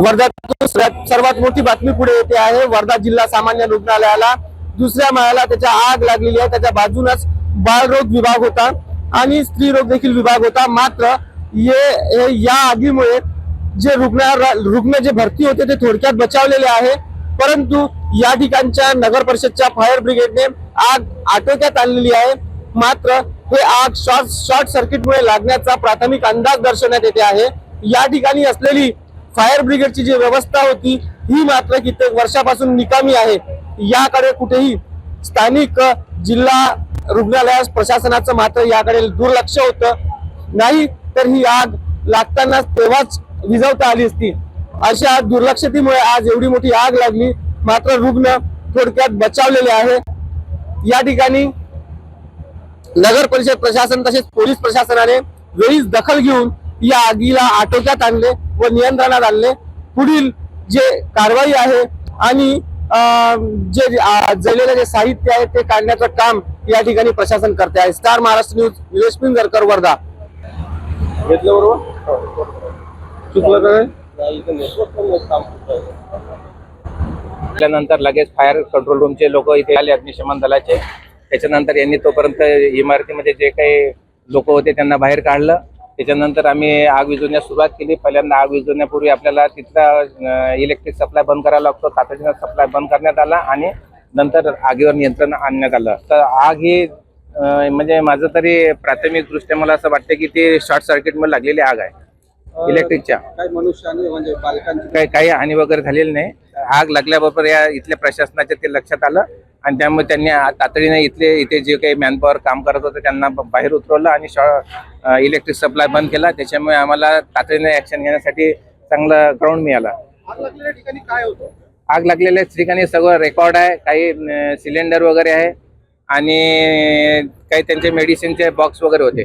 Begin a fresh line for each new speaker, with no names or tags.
वर्ध्यातून सर्वात मोठी बातमी पुढे येते आहे. वर्धा जिल्हा सामान्य रुग्णालयाला दुसऱ्या माळ्याला त्याच्या आग लागलेली आहे. त्याच्या बाजूनच बाळरोग विभाग होता आणि स्त्री रोग देखील विभाग होता. मात्र ये या आगीमुळे जे रुग्ण रुग्ण जे भरती होते ते थोडक्यात बचावलेले आहे. परंतु या ठिकाणच्या नगर परिषदच्या फायर ब्रिगेडने आग आटोक्यात आणलेली आहे. मात्र हे आग शॉर्ट शॉर्ट सर्किटमुळे लागण्याचा प्राथमिक अंदाज दर्शवण्यात येते आहे. या ठिकाणी असलेली फायर ब्रिगेडची जी व्यवस्था होती ही मात्र कित्येक वर्षापासून निकामी आहे. याकडे कुठेही स्थानिक जिल्हा रुग्णालय प्रशासनाचं मात्र याकडे दुर्लक्ष होतं. नाही तर ही आग लागताना तेव्हाच विझवता आली असती. अशा दुर्लक्षतेमुळे आज एवढी मोठी आग लागली मात्र रुग्ण थोडक्यात बचावलेले आहे. या ठिकाणी नगर परिषद प्रशासन तसेच पोलीस प्रशासनाने वेळीच दखल घेऊन या आगीला आटोक्यात आणले. व नियंत्रणात आणले. पुढील जे कारवाई आहे आणि अं, जे जळलेलं जे साहित्य आहे ते काढण्याचं काम या ठिकाणी प्रशासन करते आहे. Star Maharashtra news Nilesh Pingarkar Wardha. घेतलं बरोबर? चुकलं काय?
त्यानंतर लगेच फायर कंट्रोल रूमचे लोक इथे आले अग्निशमन दलाचे. त्याच्यानंतर यांनी तोपर्यंत इमारतीमध्ये जे काही लोक होते त्यांना बाहेर काढलं. त्याच्यानंतर आम्ही आग विझवण्यास सुरुवात केली. पहिल्यांदा आग विझवण्यापूर्वी आपल्याला तिथला इलेक्ट्रिक सप्लाय बंद करायला लागतो. तातडीनं सप्लाय बंद करण्यात आला आणि नंतर आगीवर नियंत्रण आणण्यात आलं. तर आग ही म्हणजे माझं तरी प्राथमिक दृष्ट्या मला असं वाटतं की ती शॉर्ट सर्किटमुळे लागलेली आग आहे. इलेक्ट्रिकच्या.
काही मनुष्याने म्हणजे
काही काही हानी वगैरे झालेली नाही. आग लागल्याबरोबर या इथल्या प्रशासनाच्या ते लक्षात आलं. आणि त्यामुळे त्यांनी तातडीने इथले इथे जे काही मॅनपॉवर काम करत होतं त्यांना बाहेर उतरवलं आणि शॉ इलेक्ट्रिक सप्लाय बंद केला. त्याच्यामुळे आम्हाला तातडीने ऍक्शन घेण्यासाठी चांगलं ग्राउंड मिळाला.
आग लागलेल्या ठिकाणी काय होतं?
आग लागलेल्या ठिकाणी सगळं रेकॉर्ड आहे. काही सिलेंडर वगैरे आहे. आणि काही त्यांचे मेडिसिनचे बॉक्स वगैरे होते.